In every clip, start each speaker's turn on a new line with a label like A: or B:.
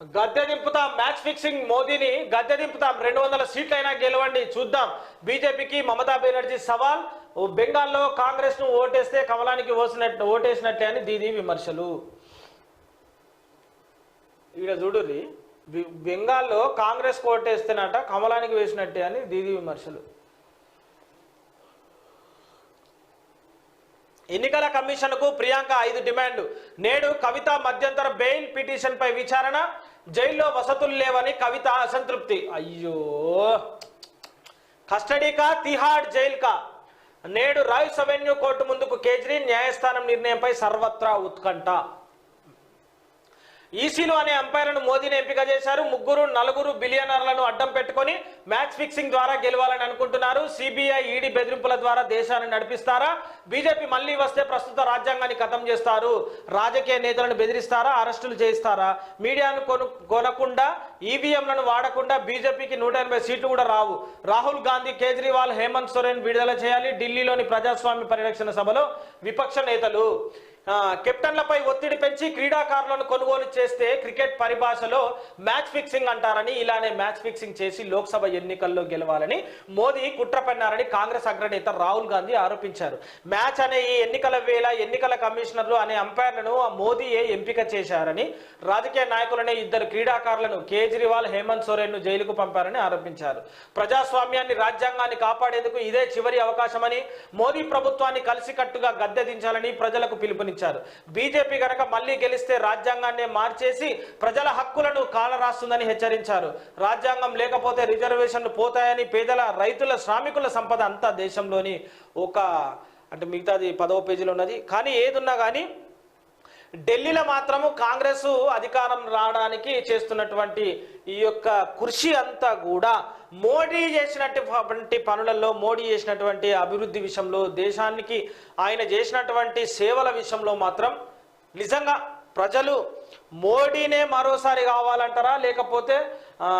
A: గద్దె దింపుతాం match fixing మోదీని గద్దె దింపుతాం. రెండు వందల సీట్లైనా గెలవండి చూద్దాం. బీజేపీకి మమతా బెనర్జీ సవాల్. ఓ బెంగాల్లో కాంగ్రెస్ను ఓటేస్తే కమలానికి ఓసినట్టు ఓటేసినట్టే అని దీది విమర్శలు. ఇక్కడ చూడుర్రి బెంగాల్లో కాంగ్రెస్ ఓటేస్తేనట కమలానికి వేసినట్టే అని దీది విమర్శలు. ఎన్నికల కమిషన్కు ప్రియాంక ఐదు డిమాండ్. నేడు కవిత మధ్యంతర బెయిల్ పిటిషన్ పై విచారణ. జైల్లో వసతులు లేవని కవిత అసంతృప్తి. అయ్యో! కస్టడీకా తిహాడ్ జైల్ కా నేడు రాయ్స్ అవెన్యూ కోర్టు ముందుకు కేజ్రీ న్యాయస్థానం నిర్ణయంపై సర్వత్రా ఉత్కంఠ. ఈసీలు అనే అంపైర్లను మోదీని ఎంపిక చేశారు. ముగ్గురు నలుగురు బిలియనర్లను అడ్డం పెట్టుకొని మ్యాచ్ ఫిక్సింగ్ ద్వారా గెలవాలని అనుకుంటున్నారు. సిబిఐ ఈడీ బెదిరింపుల ద్వారా దేశాన్ని నడిపిస్తారా? బీజేపీ మళ్ళీ వస్తే ప్రస్తుత రాజ్యాంగాన్ని ఖతం చేస్తారు. రాజకీయ నేతలను బెదిరిస్తారా? అరెస్టులు చేయిస్తారా? మీడియాను కొను కొనకుండా ఈవీఎంలను వాడకుండా బీజేపీకి నూట ఎనభై సీట్లు కూడా రావు. రాహుల్ గాంధీ కేజ్రీవాల్ హేమంత్ సోరెన్ విడుదల చేయాలి ఢిల్లీలోని ప్రజాస్వామ్య పరిరక్షణ సభలో విపక్ష నేతలు. కెప్టెన్లపై ఒత్తిడి పెంచి క్రీడాకారులను కొనుగోలు చేస్తే క్రికెట్ పరిభాషలో మ్యాచ్ ఫిక్సింగ్ అంటారని ఇలానే మ్యాచ్ ఫిక్సింగ్ చేసి లోక్సభ ఎన్నికల్లో గెలవాలని మోదీ కుట్ర పన్నారని కాంగ్రెస్ అగ్రనేత రాహుల్ గాంధీ ఆరోపించారు. మ్యాచ్ అనే ఈ ఎన్నికల వేళ ఎన్నికల కమిషనర్లు అనే అంపైర్లను మోదీయే ఎంపిక చేశారని రాజకీయ నాయకులనే ఇద్దరు క్రీడాకారులను కేజ్రీవాల్ హేమంత్ సోరెన్ను జైలుకు పంపారని ఆరోపించారు. ప్రజాస్వామ్యాన్ని రాజ్యాంగాన్ని కాపాడేందుకు ఇదే చివరి అవకాశమని మోదీ ప్రభుత్వాన్ని కలిసికట్టుగా గద్దె దించాలని ప్రజలకు పిలుపునిచ్చారు. బీజేపీ గనక మళ్ళీ గెలిస్తే రాజ్యాంగాన్ని మార్చేసి ప్రజల హక్కులను కాలరాస్తుందని హెచ్చరించారు. రాజ్యాంగం లేకపోతే రిజర్వ్ రిజర్వేషన్లు పోతాయని పేదల రైతుల శ్రామికుల సంపద అంతా దేశంలోని ఒక అంటే మిగతాది పదవ పేజీలో ఉన్నది. కానీ ఏదున్నా కానీ ఢిల్లీలో మాత్రము కాంగ్రెస్ అధికారం రావడానికి చేస్తున్నటువంటి ఈ యొక్క కృషి అంతా కూడా మోడీ చేసినటువంటి పనులలో మోడీ చేసినటువంటి అభివృద్ధి విషయంలో దేశానికి ఆయన చేసినటువంటి సేవల విషయంలో మాత్రం నిజంగా ప్రజలు మోడీనే మరోసారి కావాలంటారా? లేకపోతే ఆ,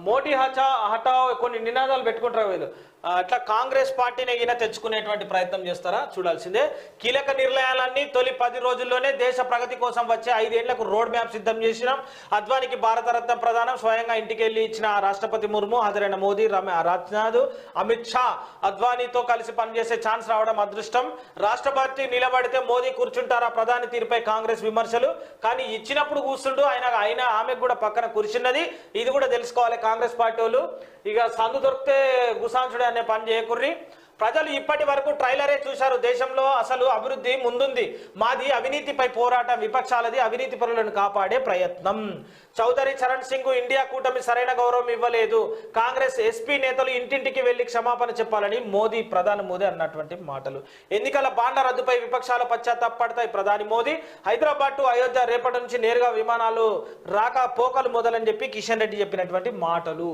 A: మోడీ హచా హఠావ్ కొన్ని నినాదాలు పెట్టుకుంటారు వీళ్ళు. అట్లా కాంగ్రెస్ పార్టీని ఈయన తెచ్చుకునేటువంటి ప్రయత్నం చేస్తారా? చూడాల్సిందే. కీలక నిర్ణయాలన్నీ తొలి పది రోజుల్లోనే దేశ ప్రగతి కోసం వచ్చే ఐదేళ్ళకు రోడ్ మ్యాప్ సిద్ధం చేసినాం. అద్వానికి భారతరత్న ప్రధానం స్వయంగా ఇంటికి వెళ్ళి ఇచ్చిన రాష్ట్రపతి ముర్ము హాజరైన మోదీ రమ రాజ్నాథ్ అమిత్ షా అద్వానీతో కలిసి పనిచేసే ఛాన్స్ రావడం అదృష్టం. రాష్ట్రపతి నిలబడితే మోదీ కూర్చుంటారా? ప్రధాని తీరుపై కాంగ్రెస్ విమర్శలు. కానీ ఇచ్చినప్పుడు కూర్చుండు ఆయన ఆయన ఆమెకు కూడా పక్కన కూర్చున్నది. ఇది కూడా తెలుసుకోవాలి కాంగ్రెస్ పార్టీ వాళ్ళు. ఇక సందు దొరికితే గుసాంసుడే అనే పని చేయకుర్రి. ప్రజలు ఇప్పటి వరకు ట్రైలరే చూశారు. దేశంలో అసలు అభివృద్ధి ముందుంది. మాది అవినీతిపై పోరాటం విపక్షాలది అవినీతి పనులను కాపాడే ప్రయత్నం. చౌదరి చరణ్ సింగ్ ఇండియా కూటమి సరైన గౌరవం ఇవ్వలేదు. కాంగ్రెస్ ఎస్పీ నేతలు ఇంటింటికి వెళ్ళి క్షమాపణ చెప్పాలని మోదీ ప్రధాని మోదీ అన్నటువంటి మాటలు. ఎన్నికల బాండ రద్దుపై విపక్షాల పశ్చాత్తాపడతాయి ప్రధాని మోదీ. హైదరాబాద్ టు అయోధ్య రేపటి నుంచి నేరుగా విమానాలు రాక పోకలు మొదలని చెప్పి కిషన్ రెడ్డి చెప్పినటువంటి మాటలు.